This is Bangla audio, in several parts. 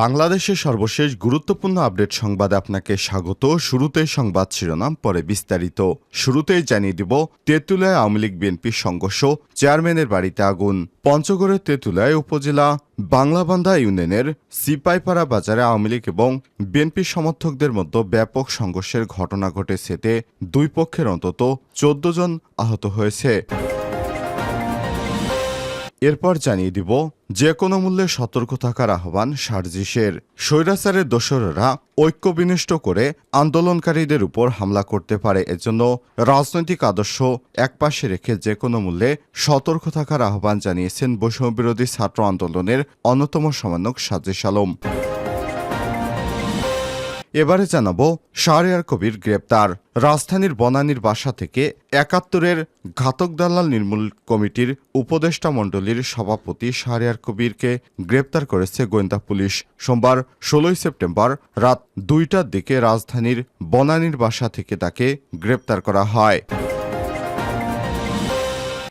বাংলাদেশের সর্বশেষ গুরুত্বপূর্ণ আপডেট সংবাদে আপনাকে স্বাগত। শুরুতে সংবাদ শিরোনাম, পরে বিস্তারিত। শুরুতেই জানিয়ে দিব তেঁতুলায় আওয়ামী লীগ বিএনপির সংঘর্ষ, চেয়ারম্যানের বাড়িতে আগুন। পঞ্চগড়ের তেঁতুলায় উপজেলা বাংলাবান্ধা ইউনিয়নের সিপাইপাড়া বাজারে আওয়ামী লীগ এবং বিএনপি সমর্থকদের মধ্যে ব্যাপক সংঘর্ষের ঘটনা ঘটেছে এতে দুই পক্ষের অন্তত চোদ্দ জন আহত হয়েছে। এরপর জানিয়ে দিব যে কোনো মূল্যে সতর্ক থাকার আহ্বান সার্জিসের স্বৈরাচারের দোসররা ঐক্য বিনষ্ট করে আন্দোলনকারীদের উপর হামলা করতে পারে। এজন্য রাজনৈতিক আদর্শ একপাশে রেখে যে কোনো মূল্যে সতর্ক থাকার আহ্বান জানিয়েছেন বৈষম্যবিরোধী ছাত্র আন্দোলনের অন্যতম সমন্বয়ক সাজিস আলম। এবারে জানাব শাহরিয়ার কবির গ্রেপ্তার। রাজধানীর বনানীর বাসা থেকে একাত্তরের ঘাতক দালাল নির্মূল কমিটির উপদেষ্টা মণ্ডলীর সভাপতি শাহরিয়ার কবিরকে গ্রেপ্তার করেছে গোয়েন্দা পুলিশ। সোমবার ষোলোই সেপ্টেম্বর রাত দুইটার দিকে রাজধানীর বনানীর বাসা থেকে তাকে গ্রেপ্তার করা হয়।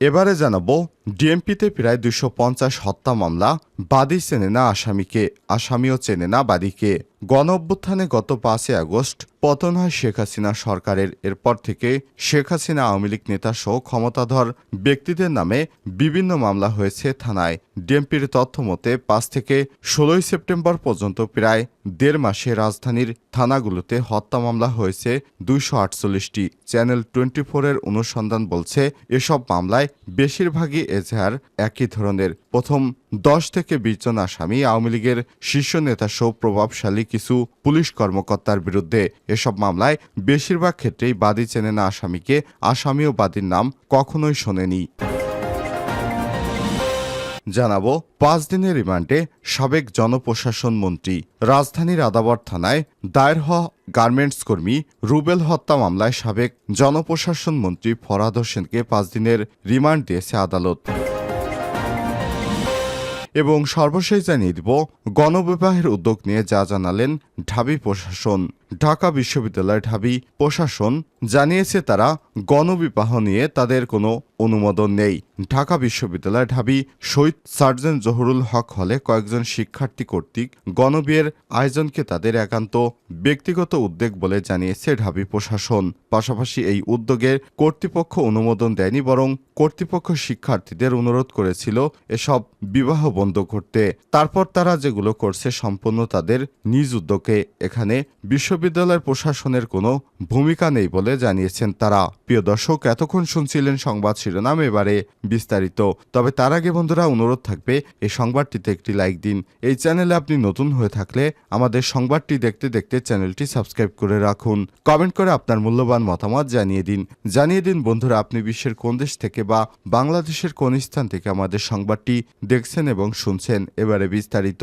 এবারে জানাব ডিএমপিতে প্রায় দুশো পঞ্চাশ হত্যা মামলা, বাদী চেনে না আসামিকে, আসামিও চেনে না বাদীকে। গণ অভ্যুত্থানে গত পাঁচই আগস্ট পতন হয় শেখ হাসিনা সরকারের। এরপর থেকে শেখ হাসিনা আওয়ামী লীগ নেতা সহ ক্ষমতাধর ব্যক্তিদের নামে বিভিন্ন মামলা হয়েছে থানায়। ডিএমপির তথ্য মতে, পাঁচ থেকে ষোলোই সেপ্টেম্বর পর্যন্ত প্রায় দেড় মাসে রাজধানীর থানাগুলোতে হত্যা মামলা হয়েছে দুইশো আটচল্লিশটি। চ্যানেল টোয়েন্টি ফোরের অনুসন্ধান বলছে, এসব মামলায় বেশিরভাগই এজাহার একই ধরনের। প্রথম দশ থেকে বিশ জন আসামি আওয়ামী লীগের শীর্ষ নেতা সহ প্রভাবশালী কিছু পুলিশ কর্মকর্তার বিরুদ্ধে। এসব মামলায় বেশিরভাগ ক্ষেত্রেই বাদী চেনে না আসামিকে। আসামি ও বাদীর নাম কখনোই শোনেনি। জানাব পাঁচ দিনের রিমান্ডে সাবেক জনপ্রশাসন মন্ত্রী রাজধানীর আদাবর থানায় দায়ের হওয়া গার্মেন্টস কর্মী রুবেল হত্যা মামলায় সাবেক জনপ্রশাসন মন্ত্রী ফরাদ হোসেনকে পাঁচ দিনের রিমান্ড দিয়েছে আদালত। এবং সর্বশেষ জানিয়ে দিব গণবিবাহের উদ্যোগ নিয়ে যা জানালেন ঢাবি প্রশাসন, ঢাকা বিশ্ববিদ্যালয় ঢাবি প্রশাসন জানিয়েছে তারা গণবিবাহ নিয়ে তাদের কোনো অনুমোদন নেই। ঢাকা বিশ্ববিদ্যালয় ঢাবি শহীদ সার্জন জহুরুল হক হলে কয়েকজন শিক্ষার্থী কর্তৃক গণবিয়ের আয়োজনকে তাদের একান্ত ব্যক্তিগত উদ্যোগ বলে জানিয়েছে ঢাবি প্রশাসন। পাশাপাশি এই উদ্যোগের কর্তৃপক্ষ অনুমোদন দেয়নি, বরং কর্তৃপক্ষ শিক্ষার্থীদের অনুরোধ করেছিল এসব বিবাহ বন্ধ করতে। তারপর তারা যেগুলো করছে সম্পূর্ণ তাদের নিজ উদ্যোগে এখানে বিশ্ববিদ্যালয়ের প্রশাসনের কোনো ভূমিকা নেই বলে জানিয়েছেন তারা। প্রিয় দর্শক, এতক্ষণ শুনছিলেন সংবাদ শিরোনাম, এবারে বিস্তারিত। তবে তার আগে বন্ধুরা, অনুরোধ থাকবে, এই সংবাদটিতে একটি লাইক দিন। এই চ্যানেলে আপনি নতুন হয়ে থাকলে আমাদের সংবাদটি দেখতে দেখতে চ্যানেলটি সাবস্ক্রাইব করে রাখুন। কমেন্ট করে আপনার মূল্যবান মতামত জানিয়ে দিন। জানিয়ে দিন, বন্ধুরা, আপনি বিশ্বের কোন দেশ থেকে বা বাংলাদেশের কোন স্থান থেকে আমাদের সংবাদটি দেখছেন এবং শুনছেন। এবারে বিস্তারিত।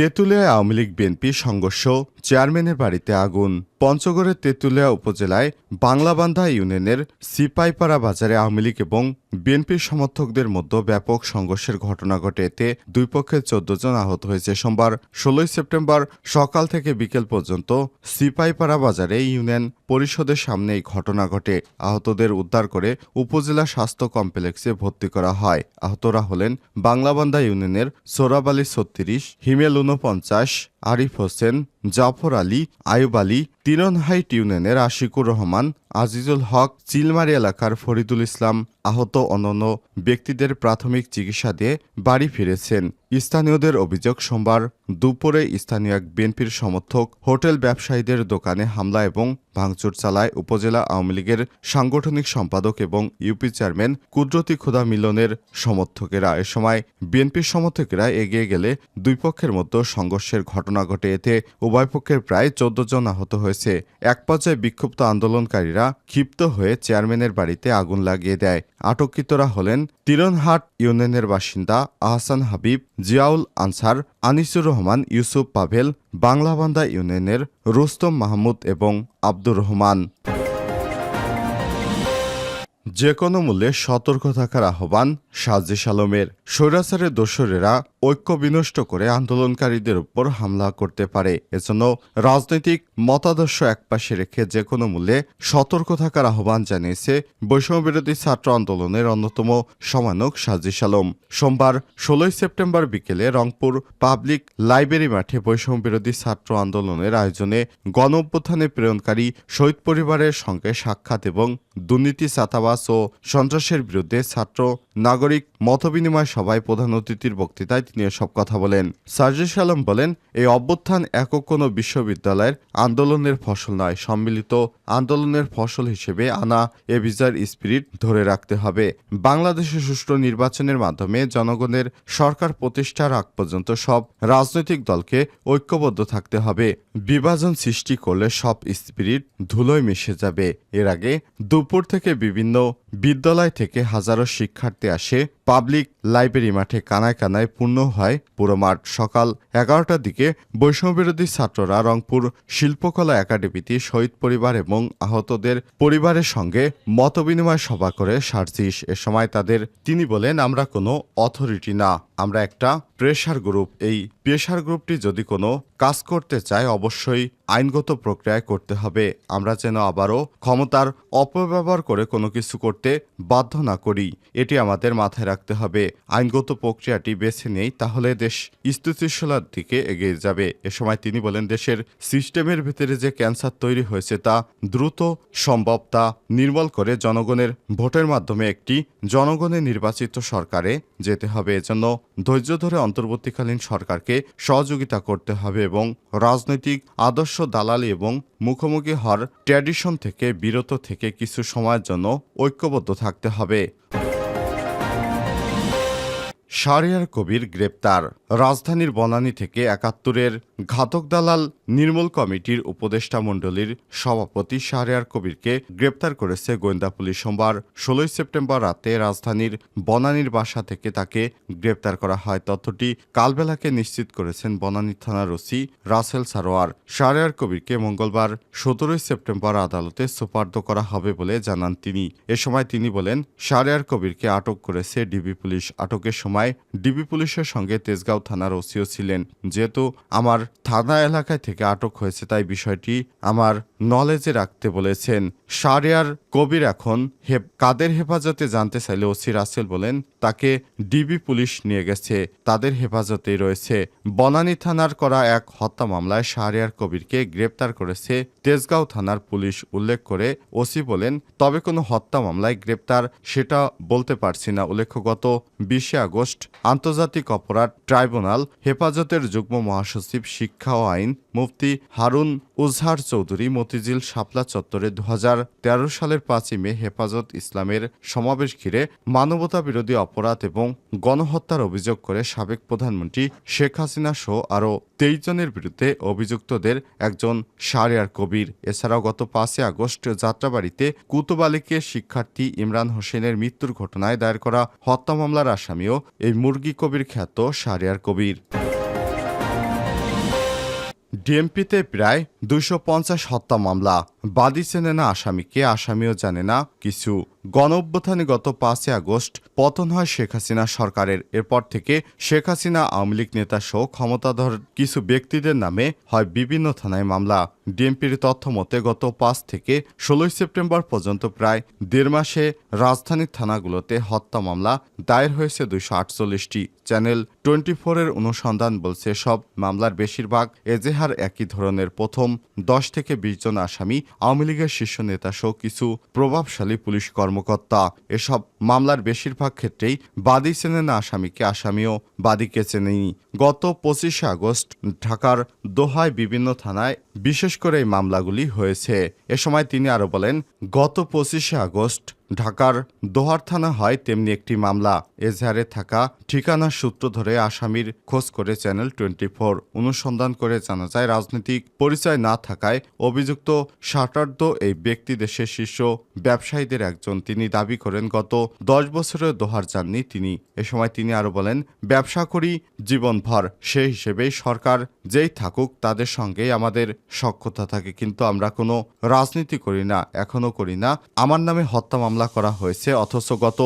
তেঁতুলিয়া আওয়ামী লীগ বিএনপি সংঘর্ষ চেয়ারম্যানের বাড়িতে আগুন। পঞ্চগড়ের তেঁতুলিয়া উপজেলায় বাংলাবান্ধা ইউনিয়নের সিপাইপাড়া বাজারে আওয়ামী লীগ এবং বিএনপির সমর্থকদের মধ্যে ব্যাপক সংঘর্ষের ঘটনা ঘটে। এতে দুই পক্ষের চোদ্দ জন আহত হয়েছে। সোমবার ষোলোই সেপ্টেম্বর সকাল থেকে বিকেল পর্যন্ত সিপাইপাড়া বাজারে ইউনিয়ন পরিষদের সামনে এই ঘটনা ঘটে। আহতদের উদ্ধার করে উপজেলা স্বাস্থ্য কমপ্লেক্সে ভর্তি করা হয়। আহতরা হলেন বাংলাবান্ধা ইউনিয়নের সোরাব আলী ছত্রিশ, হিমেল ঊনপঞ্চাশ, আরিফ হোসেন, জাফর আলী, আয়ুব আলী তিরনহাইট ইউনিয়নের আশিকুর রহমান, আজিজুল হক, চিলমারি এলাকার ফরিদুল ইসলাম আহত অন্যান্য ব্যক্তিদের প্রাথমিক চিকিৎসা দিয়ে বাড়ি ফিরেছেন। স্থানীয়দের অভিযোগ, সোমবার দুপুরে স্থানীয় এক বিএনপির সমর্থক হোটেল ব্যবসায়ীদের দোকানে হামলা এবং ভাঙচুর চালায় উপজেলা আওয়ামী লীগের সাংগঠনিক সম্পাদক এবং ইউপি চেয়ারম্যান কুদরতি খুদা মিলনের সমর্থকেরা। এ সময় বিএনপির সমর্থকেরা এগিয়ে গেলে দুই পক্ষের মধ্যে সংঘর্ষের ঘটনা ঘটে। এতে উভয় পক্ষের প্রায় চোদ্দ জন আহত হয়েছে। এক পর্যায়ে বিক্ষুব্ধ আন্দোলনকারীরা ক্ষিপ্ত হয়ে চেয়ারম্যানের বাড়িতে আগুন লাগিয়ে দেয়। আটককৃতরা হলেন তিরনহাট ইউনিয়নের বাসিন্দা আহসান হাবিব জিয়াউল আনসার, আনিসুর রহমান, ইউসুফ পাভেল বাংলাবান্ধা ইউনিয়নের রুস্তম মাহমুদ এবং আব্দুর রহমান। যে কোনো মূল্যে সতর্ক থাকার আহ্বান সাজিস আলমের স্বৈরাচারের দোসরেরা ঐক্য বিনষ্ট করে আন্দোলনকারীদের উপর হামলা করতে পারে। এজন্য রাজনৈতিক মতাদর্শ একপাশে রেখে যে কোনো মূল্যে সতর্ক থাকার আহ্বান জানিয়েছে বৈষম্যবিরোধী ছাত্র আন্দোলনের অন্যতম সমানক সাজিস আলম সোমবার ষোলোই সেপ্টেম্বর বিকেলে রংপুর পাবলিক লাইব্রেরি মাঠে বৈষম্যবিরোধী ছাত্র আন্দোলনের আয়োজনে গণ অভ্যুত্থানে প্রেরণকারী শহীদ পরিবারের সঙ্গে সাক্ষাৎ এবং দুর্নীতি চাতাবাস ও সন্ত্রাসের বিরুদ্ধে ছাত্র নাগরিক নাগরিক মতবিনিময় সভায় প্রধান অতিথির বক্তৃতায় তিনি এসব কথা বলেন। সার্জিস আলম বলেন, এই অভ্যুত্থান একক কোনো বিশ্ববিদ্যালয়ের আন্দোলনের ফসল নয়, সম্মিলিত আন্দোলনের ফসল হিসেবে আনা এ বিজার স্পিরিট ধরে রাখতে হবে। বাংলাদেশে সুষ্ঠু নির্বাচনের মাধ্যমে জনগণের সরকার প্রতিষ্ঠার আগ পর্যন্ত সব রাজনৈতিক দলকে ঐক্যবদ্ধ থাকতে হবে। বিভাজন সৃষ্টি করলে সব স্পিরিট ধুলোয় মিশে যাবে। এর আগে দুপুর থেকে বিভিন্ন বিদ্যালয় থেকে হাজারো শিক্ষার্থী আসে পাবলিক লাইব্রেরি মাঠে কানায় কানায় পূর্ণ হয়। পুরো মাঠ সকাল এগারোটার দিকে বৈষম্যবিরোধী ছাত্ররা রংপুর শিল্পকলা একাডেমিতে শহীদ পরিবার এবং আহতদের পরিবারের সঙ্গে মতবিনিময় সভা করে সার্জিস। এ সময় তাদের তিনি বলেন, আমরা কোনো অথরিটি না, আমরা একটা প্রেশার গ্রুপ। এই প্রেশার গ্রুপটি যদি কোনো কাজ করতে চায়, অবশ্যই আইনগত প্রক্রিয়ায় করতে হবে। আমরা যেন আবারও ক্ষমতার অপব্যবহার করে কোনো কিছু করতে বাধ্য না করি, এটি আমাদের মাথায় রাখতে হবে। আইনগত প্রক্রিয়াটি বেছে নেই, তাহলে দেশ স্থিতিশীলার দিকে এগিয়ে যাবে। এ সময় তিনি বলেন, দেশের সিস্টেমের ভেতরে যে ক্যান্সার তৈরি হয়েছে, তা দ্রুত সম্ভব, তা নির্মল করে জনগণের ভোটের মাধ্যমে একটি জনগণের নির্বাচিত সরকারে যেতে হবে। এজন্য ধৈর্য ধরে অন্তর্বর্তীকালীন সরকারকে সহযোগিতা করতে হবে এবং রাজনৈতিক আদর্শ দালালি এবং মুখোমুখি হওয়ার ট্র্যাডিশন থেকে বিরত থেকে কিছু সময়ের জন্য ঐক্যবদ্ধ থাকতে হবে। শারিয়ার কবির গ্রেপ্তার। রাজধানীর বনানী থেকে একাত্তরের ঘাতক দালাল নির্মূল কমিটির উপদেষ্টা মণ্ডলীর সভাপতি শাহরিয়ার কবিরকে গ্রেপ্তার করেছে গোয়েন্দা পুলিশ সোমবার, ষোলোই সেপ্টেম্বর রাতে রাজধানীর বনানীর বাসা থেকে তাকে গ্রেপ্তার করা হয়। তথ্যটি কালবেলাকে নিশ্চিত করেছেন বনানী থানার ওসি রাসেল সারোয়ার। শাহরিয়ার কবিরকে মঙ্গলবার, সতেরোই সেপ্টেম্বর আদালতে সোপার্দ করা হবে বলে জানান তিনি। এ সময় তিনি বলেন, শাহরিয়ার কবিরকে আটক করেছে ডিবি পুলিশ। আটকের সময় ডিবি পুলিশের সঙ্গে তেজগাঁও থানার ওসিও ছিলেন। যেহেতু আমার থানা এলাকায় থেকে আটক হয়েছে তাই বিষয়টি আমার নলেজে রাখতে বলেছেন। শারিয়ার কবির এখন হেপ কাদের হেফাজতে জানতে চাইলে ওসি রাসেল বলেন, তাকে ডিবি পুলিশ নিয়ে গেছে, তাদের হেফাজতেই রয়েছে। বনানী থানার করা এক হত্যা মামলায় শাহরিয়ার কবিরকে গ্রেপ্তার করেছে তেজগাঁও থানার পুলিশ উল্লেখ করে ওসি বলেন, তবে কোনো হত্যা মামলায় গ্রেপ্তার সেটা বলতে পারছি না, উল্লেখ্য গত বিশে আগস্ট আন্তর্জাতিক অপরাধ ট্রাইব্যুনাল হেফাজতের যুগ্ম মহাসচিব শিক্ষা ও আইন মুফতি হারুন উজহার চৌধুরী মতিঝিল শাপলা চত্বরে দু হাজার তেরো সালের পাঁচই মে হেফাজত ইসলামের সমাবেশ ঘিরে মানবতা বিরোধী অপরাধ এবং গণহত্যার অভিযোগ করে সাবেক প্রধানমন্ত্রী শেখ হাসিনা সহ আরও তেইশ জনের বিরুদ্ধে অভিযুক্তদের একজন শারিয়ার কবির। এছাড়াও গত পাঁচই আগস্ট যাত্রাবাড়িতে কুতুবালিকে শিক্ষার্থী ইমরান হোসেনের মৃত্যুর ঘটনায় দায়ের করা হত্যা মামলার আসামিও এই মুরগি কবির খ্যাত শারিয়ার কবির। ডিএমপিতে প্রায় দুশো পঞ্চাশ হত্যা মামলা। বাদী চেনে না আসামিকে আসামিও জানে না কিছু। গণ অভ্যুত্থানে গত পাঁচই আগস্ট পতন হয় শেখ হাসিনা সরকারের। এরপর থেকে শেখ হাসিনা আওয়ামী লীগ নেতা সহ ক্ষমতাধর কিছু ব্যক্তিদের নামে হয় বিভিন্ন থানায় মামলা। ডিএমপির তথ্য মতে গত পাঁচ থেকে ষোলোই সেপ্টেম্বর পর্যন্ত প্রায় দেড় মাসে রাজধানীর থানাগুলোতে হত্যা মামলা দায়ের হয়েছে দুইশো আটচল্লিশটি। চ্যানেল টোয়েন্টি ফোরের অনুসন্ধান বলছে, সব মামলার বেশিরভাগ এজেহার একই ধরনের। প্রথম দশ থেকে বিশ জন আসামি আওয়ামী লীগের শীর্ষ নেতা সহ কিছু প্রভাবশালী পুলিশ কর্মকর্তা। এসব মামলার বেশিরভাগ ক্ষেত্রেই বাদী চেনে না আসামিকে, আসামিও বাদীকে চেনেনি। গত পঁচিশে আগস্ট ঢাকার দোহায় বিভিন্ন থানায় বিশেষ করে এই মামলাগুলি হয়েছে। এ সময় তিনি আরও বলেন, গত পঁচিশে আগস্ট ঢাকার দোহার থানা হয় তেমনি একটি মামলা। এজাহারে থাকা ঠিকানার সূত্র ধরে আসামির খোঁজ করে চ্যানেল টোয়েন্টি ফোর অনুসন্ধান করে জানা যায়, রাজনৈতিক পরিচয় না থাকায় অভিযুক্ত ষাটার্ধ এই ব্যক্তি দেশের শীর্ষ ব্যবসায়ীদের একজন। তিনি দাবি করেন, গত দশ বছরের দোহার যাননি। তিনি এ সময় তিনি আরও বলেন, ব্যবসা করি, জীবনভর। সেই হিসেবে সরকার যেই থাকুক, তাদের সঙ্গেই আমাদের সক্ষতা থাকে। কিন্তু আমরা কোনো রাজনীতি করি না এখনও করি না। আমার নামে হত্যা মামলা মামলা করা হয়েছে, অথচ গত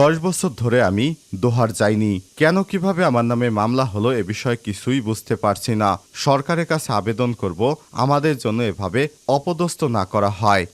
দশ বছর ধরে আমি দোহার যাইনি। কেন, কীভাবে আমার নামে মামলা হলো এ বিষয়ে কিছুই বুঝতে পারছি না। সরকারের কাছে আবেদন করব, আমাদের জন্য এভাবে অপদস্থ না করা হয়।